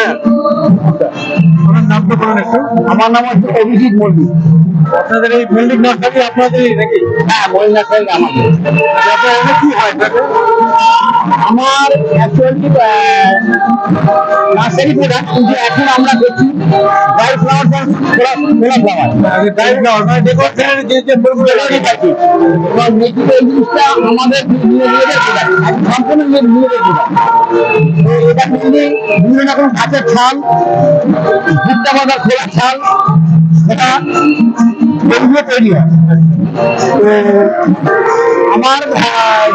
একটু। আমার নাম হচ্ছে অভিজিৎ মল্লিক। আপনাদের এই মল্লিক নার্সারি আপনাদেরই নাকি? হ্যাঁ মল্লিক আমাদের। এখানে কি হয় আমার অ্যাকচুয়ালি নার্সারি প্রোডাক্ট কিন্তু এখন আমরা করছি ড্রাই ফ্লাওয়ার ফ্লাওয়ার আগে drive মানে যে যে ফুলগুলো লাগে। মেডিকেল জিনিসটা আমাদের নিজেদের প্রোডাক্ট সম্পূর্ণ নিজেদের প্রোডাক্ট তো এটা বিভিন্ন রকম গাছের ছাল ভুট্টা বাঁধার খোলা ছাল এটা এগুলো তৈরি হয় তো আমার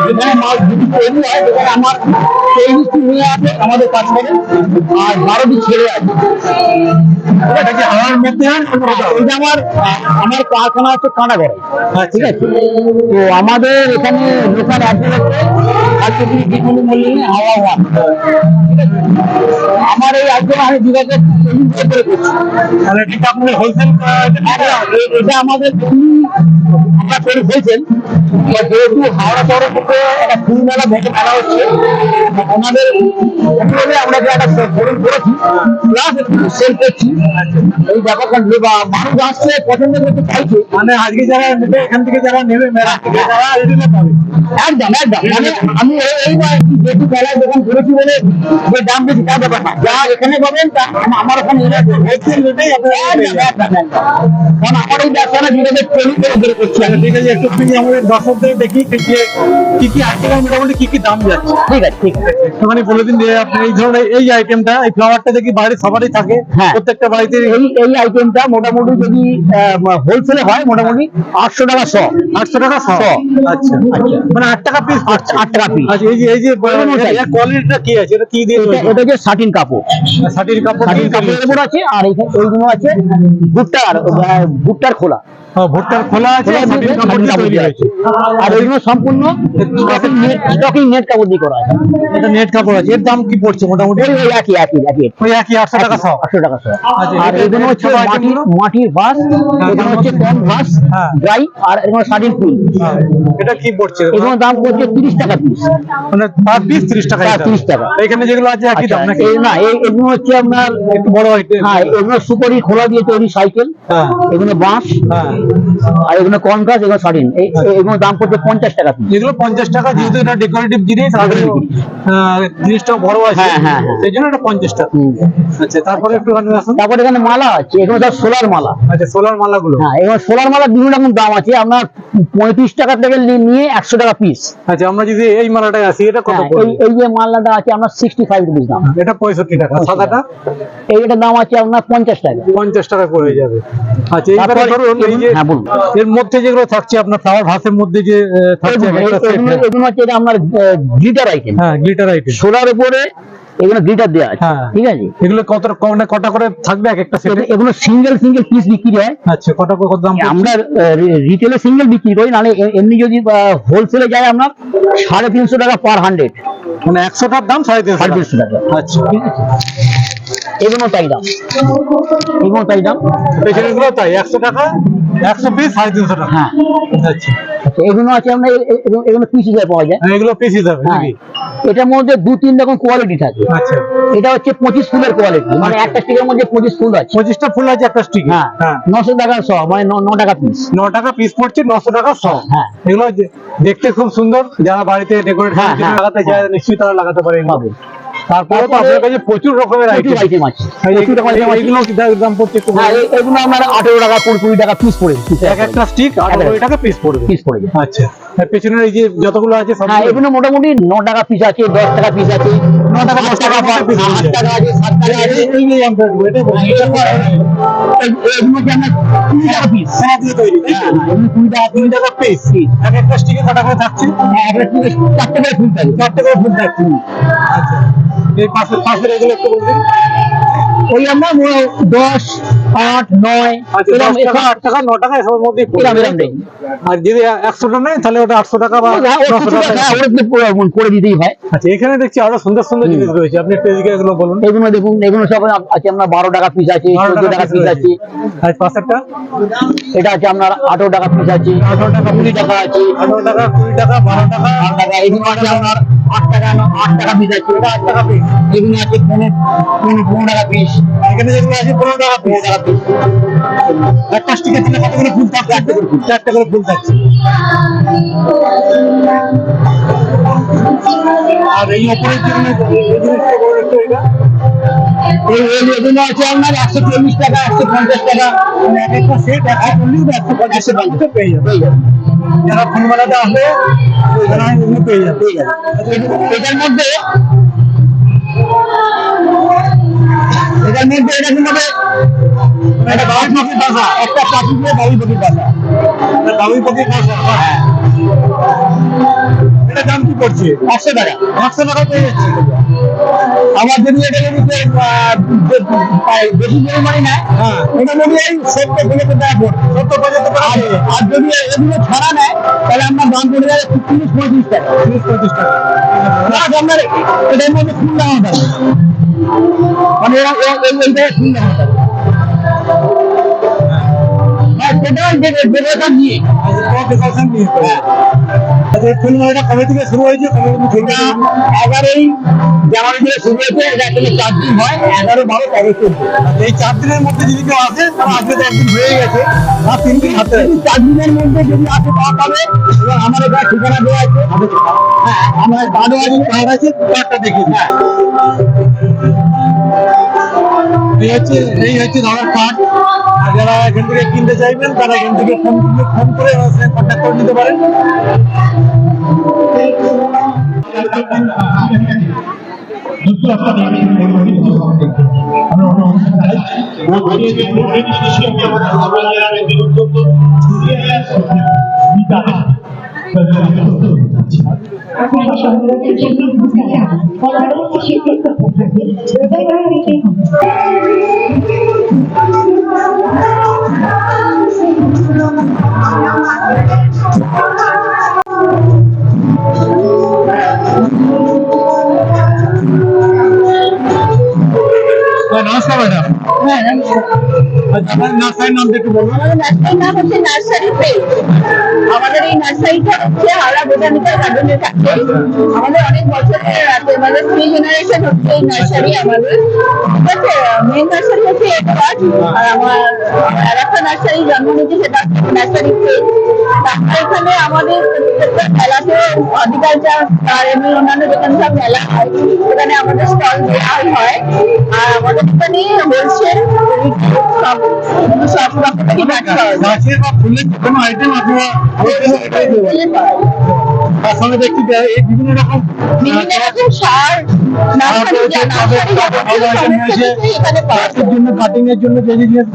যেখানে মাছ দুটি তৈরি হয় সেখানে আমার তেইশটি মেয়ে আছে আমাদের কাজ করে আর বারোটি ছেলে আছে। মধ্যে হয়? এটা আমার আমার কারখানা হচ্ছে কানাগড়ে। ঠিক আছে? তো আমাদের এখানে লোকাল আছে হাওয়া ওয়ান আমার এই একজন আমি বিভাগে করছি। তাহলে এটা আপনাদের হোলসেল এটা আমাদের আমরা করে তো যেহেতু হাওড়া শহরের মধ্যে একটা ফুল মেলা মেটে মেলা হচ্ছে। ওনাদের অনুরোধে আমরা যে একটা শোরুম করেছি প্লাস সেল করছি। এই ব্যাপারটা বা মানুষ আসছে পছন্দ করতে চাইছে। মানে আজকে যারা নেবে এখান থেকে যারা নেবে মেলা থেকে যারা রেডিমে পাবে। একদম একদম। মানে আমি এই- কি যেহেতু মেলায় দোকান করেছি বলে যে দাম বেশি ব্যাপার না যা এখানে পাবেন তা আম- আমার ওখানে হোলসেল রেটেই। কারণ আমার এই ব্যবসাটা করে করছি। ঠিক আছে একটু আমাদের দর্শকদের দেখি। যে কি কি আর্টিকেল মোটামুটি কি কি দাম যাচ্ছে? ঠিক আছে ঠিক আছে। একটুখানি বলে দিন যে আপনি এই ধরনের এই আইটেমটা এই ফ্লাওয়ারটা দেখি বাড়ির সবারই থাকে। হ্যাঁ। প্রত্যেকটা বাড়িতে এই এই আইটেমটা মোটামুটি যদি হোলসেলে হয় মোটামুটি আটশো টাকা শ। আটশো টাকা শ? শ। আচ্ছা। আচ্ছা। মানে আট টাকা পিস আট টাকা পিস আচ্ছা এই যে এই যে কোয়ালিটিটা কি আছে? এটা কি দিয়ে এটা তৈরি? যে সাটিন কাপড়। কাপড় সাটিন কাপড়ের উপর আছে আর এইখানে এইগুলো আছে ভুট্টার আহ, ভুট্টার খোলা। হ্যাঁ, খোলা আছে। আর সম্পূর্ণ স্টকিং নেট স্টকিং কাপড় দিয়ে করা আছে। এটা নেট কাপড় আছে। এর দাম কি পড়ছে মোটামুটি? ওই একই একই একই। ওই একই আটশো টাকা শ আটশো টাকা আচ্ছা, আর এগুলো হচ্ছে ছোট মাটির ভাস এগুলো হচ্ছে কম হ্যাঁ। ড্রাই আর এগুলো ফুল। হ্যাঁ, এটা কি পড়ছে? এগুলো দাম পড়ছে তিরিশ টাকা পিস মানে পার পিস ত্রিশ টাকা। 30 টাকা। এখানে যেগুলো আছে একই দাম নাকি? না এগুলো হচ্ছে আপনার একটু বড় হ্যাঁ এগুলো সুপারি খোলা দিয়ে তৈরি সাইকেল হ্যাঁ। এগুলো বাঁশ। হ্যাঁ। আর এগুলো এগুলো। এগুলো দাম পড়ছে পঞ্চাশ টাকা যেগুলো পঞ্চাশ টাকা যেহেতু এটা ডেকোরেটিভ জিনিস আর জিনিসটা বড় আছে হ্যাঁ, হ্যাঁ, হ্যাঁ। সেই জন্য এটা পঞ্চাশ টাকা। আচ্ছা তারপরে একটু তারপরে এখানে মালা আছে এগুলো সব সোলার মালা। আচ্ছা সোলার মালাগুলো। হ্যাঁ এবার সোলার মালা বিভিন্ন রকম দাম আছে আপনার পঁয়ত্রিশ টাকা থেকে নিয়ে একশো টাকা পিস আচ্ছা আমরা যদি এই মালাটা আসি এটা কত হ্যাঁ, এই এই যে মালাটা আছে আপনার সিক্সটি ফাইভ রুপিস দাম। এটা পঁয়ষট্টি টাকা সাদাটা? এইটার দাম আছে আপনার পঞ্চাশ টাকা। পঞ্চাশ টাকা করে যাবে। আচ্ছা এইবারে ধরুন এই যে হ্যাঁ, এর মধ্যে যেগুলো থাকছে আপনার ফ্লাওয়ার ভাসের মধ্যে যে থাকছে এটা আপনার গ্লিটার আইটেম হ্যাঁ গ্লিটার আইটেম সোলার উপরে এগুলো গ্লিটার দেওয়া আছে হ্যাঁ। ঠিক আছে? এগুলো কত মানে কটা করে থাকবে এক একটা সেটে এগুলো- সিঙ্গেল সিঙ্গেল পিস বিক্রি হয়। আচ্ছা কটা করে কত দাম আমরা রিটেলে সিঙ্গেল বিক্রি করি নাহলে এমনি যদি হোলসেলে যায় আপনার সাড়ে তিনশো টাকা পার হান্ড্রেড মানে একশোটার দাম সাড়ে তিনশো সাড়ে টাকা। তিনশো টাকা। আচ্ছা। এগুলো তাই দাম। এগুলো তাই দাম। তাই একশো টাকা একশো পিস সাড়ে তিনশো টাকা। হ্যাঁ। আচ্ছা। এগুলো আছে আপনার এ- এ- এগুলো- এগুলো পিস হিসাবে পাওয়া যায়। এগুলো পিস হিসাবে এটার মধ্যে দু তিন রকম কোয়ালিটি থাকে। আচ্ছা। এটা হচ্ছে পঁচিশ ফুলের কোয়ালিটি মানে। একটা স্টিকের মধ্যে পঁচিশ ফুল আছে। পঁচিশটা ফুল আছে একটা স্টিক হ্যাঁ। হ্যাঁ। নশো টাকা শ মানে ন- টাকা পিস ন টাকা পিস পড়ছে নশো টাকা শ। হ্যাঁ। এগুলো দেখতে খুব সুন্দর। যারা বাড়িতে ডেকোরেট হ্যাঁ, হ্যাঁ। লাগাতে চায় নিশ্চয়ই তারা লাগাতে পারে তারপরে তো আপনার কাছে প্রচুর রকমের প্রচুর আইটেম আইটেম আছে। প্রচুর। কি দাম পড়ছে একটু হ্যাঁ এগুলো আপনার আঠেরো টাকা কুড়ি কুড়ি টাকা পিস পড়ে এক একটা স্টিক আঠারো টাকা পিস পড়বে পিস পড়ে আচ্ছা। পেছনের এই যে যতগুলো আছে সব হ্যাঁ এগুলো মোটামুটি ন টাকা পিস আছে দশ টাকা পিস আছে। ন টাকা দশ টাকা টাকা টাকা আছে টাকা আছে। এই যে আমরা এটা। এগুলো টাকা পিস দিয়ে তৈরি তাই? এগুলো টাকা কুড়ি টাকা পিস এক একটা স্টিকে কটা করে থাকছে? একটা piece চারটে করে ফুল থাকে। চারটে করে ফুল থাকছে। আচ্ছা। পাশের পাশের এগুলো একটু বলবেন? ওই আমরা দশ আট নয় টাকা ন টাকা এসবের আর যদি একশোটা তাহলে ওটা আটশো টাকা বা করে- দিতেই হয়। আচ্ছা এখানে দেখছি আরও সুন্দর সুন্দর জিনিস রয়েছে। আপনি একটু এদিকে এগুলো বলুন। এগুলো দেখুন এগুলো সব আছে আপনার বারো টাকা পিস আছে চোদ্দ টাকা পিস আছে। আর পাশেরটা? এটা আছে আপনার আঠারো টাকা পিস আছে আঠারো টাকা কুড়ি টাকা আছে। আঠারো টাকা কুড়ি টাকা বারো টাকা। আট টাকা এগুলো আছে আপনার আট টাকা আট টাকা পিস আছে। এটা আট টাকা পিস এগুলো আছে পনেরো পনেরো পনেরো টাকা পিস এখানে যেগুলো আছে পনেরো টাকা পনেরো টাকা পিস একটা স্টিকের দিলে কতগুলো ফুল থাকছে চারটে করে ফুল থাকছে আর এই একশো চল্লিশ টাকা একশো পঞ্চাশ টাকা মানে এক একটা সেট চল্লিশ বা একশো পঞ্চাশ টাকা পেয়ে যাবে পেয়ে। যারা ফুল মেলাতে আসবে ওইখানে এগুলো পেয়ে যাবে এটার মধ্যে এটার মধ্যে এটা কিন্তু হবে একটা বাবুই পাখির বাসা একটা পাখি দিয়ে বাবুই পাখির বাসা বাবুই পাখির বাসা এটা দাম কি পড়ছে? একশো টাকা। একশো টাকা পেয়ে যাচ্ছে। আমার যদি এটা যদি কেউ, আহ, বে- পায়, বেশি পরিমাণে নেয় হ্যাঁ। এটা যদি এই সত্তর পঁচাত্তর টাকা পড়বে সত্তর পঁচাত্তর টাকা আর যদি এগুলো ছাড়া নেয় তাহলে আপনার দাম পড়ে যাবে তিরিশ পঁয়ত্রিশ টাকা। তিরিশ পঁয়ত্রিশ টাকা। আপনার এটার মধ্যে লাগানো থাকবে মানে এরা এরা- এই এইটায় ফুল কবে থেকে শুরু হয়েছে এগারোই জানুয়ারি থেকে শুরু হয়েছে এটা আসলে চার দিন হয় এগারো বারো তেরো চোদ্দ। আচ্ছা, এই চার দিনের মধ্যে যদি কেউ আসে তাহলে আজকে তো একদিন হয়ে গেছে আর তিন দিন হাতে চার দিনের মধ্যে যদি আসে পাওয়া পাবে এবং আমার ঠিকানা দেওয়া আছে। হ্যাঁ আমার কার্ডও আছে কার্ডটা হ্যাঁ। এই হচ্ছে এই হচ্ছে ধরার আর যারা এখান থেকে কিনতে চাইবেন, তারা এখান থেকে ফোন ফোন করে কন্ট্যাক্ট করে নিতে পারেন। পরবর্তী দয়াকরে হ্যাঁ, নমস্কার ম্যাডাম হ্যাঁ আচ্ছা নাম হচ্ছে নার্সারি পেজ আমাদের এই নার্সারিটা হচ্ছে হাওড়া বোটানিক্যাল গার্ডেনে থাকে আমাদের অনেক বছরের আছে আমাদের থ্রি জেনারেশন হচ্ছে এই নার্সারি আমাদের। ঠিক মেন নার্সারি হচ্ছে একটা আর আমার আর একটা নার্সারি জন্ম নিচ্ছে সেটা নার্সারি পেজ এখানে আমাদের প্রত্যেকটা মেলাতে হর্টিকালচার আর এমনি অন্যান্য যেখানে সব মেলা হয় সেখানে আমাদের স্টল দেওয়া হয়। আর আমাদের এখানে হোলসেল সব সব রকমেরই ব্যবসা হয়। ফুলের কোনো আইটেম দেবেন তার এই বিভিন্ন রকম বিভিন্ন সার জন্য কাটিং এর জন্য যে জিনিস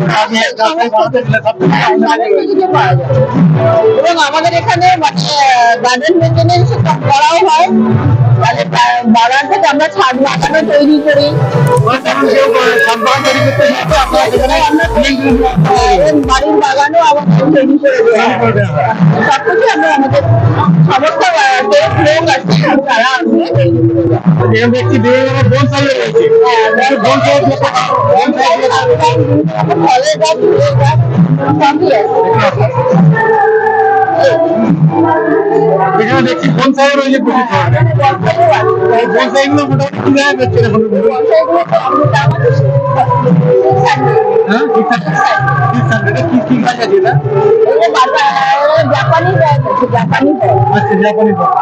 এবং আমাদের এখানে মানে গার্ডেন মেনটেনেন্স করাও হয়। মানে বাগান থেকে আমরা ছাদ বাগানও তৈরি করি। বাড়ির বাগানও আমাদের তৈরি করে হয়। সবকিছু আমরা আমাদের সমস্ত রয়েছে একটু গাছ ফুলের গাছ সবই আছে এখানে দেখছি বনসাই রয়েছে প্রচুর বনসাই গুলো মোটামুটি কি দামে বেচছে এখন হ্যাঁ ঠিক আছে ঠিক আছে এটা কি কি গাছ আছে এটা? জাপানি ব্যাগ আছে জাপানি ব্যাগ আচ্ছা জাপানি বন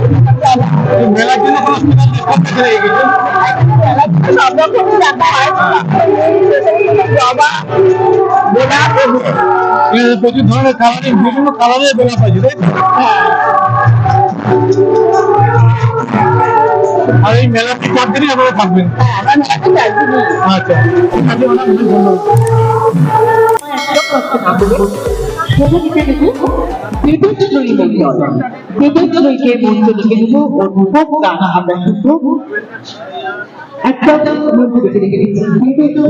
এর আচ্ছা মেলার জন্য কোনো সব রকমই রাখা হয় জবা গোলাপ প্রচুর ধরনের কালারিং বিভিন্ন কালারের গোলাপ আছে তাই আর এই মেলাতে চার দিনই আপনারা থাকবেন হ্যাঁ আচ্ছা সেখানে দেবো দেবশ্রী মন্ডল দেবশ্রীকে মন্ত্র লিখে দেবো অনুভব গান আমরা শুনব একদম মন্ত্র লিখে রেখে দিচ্ছি দেবশ্রী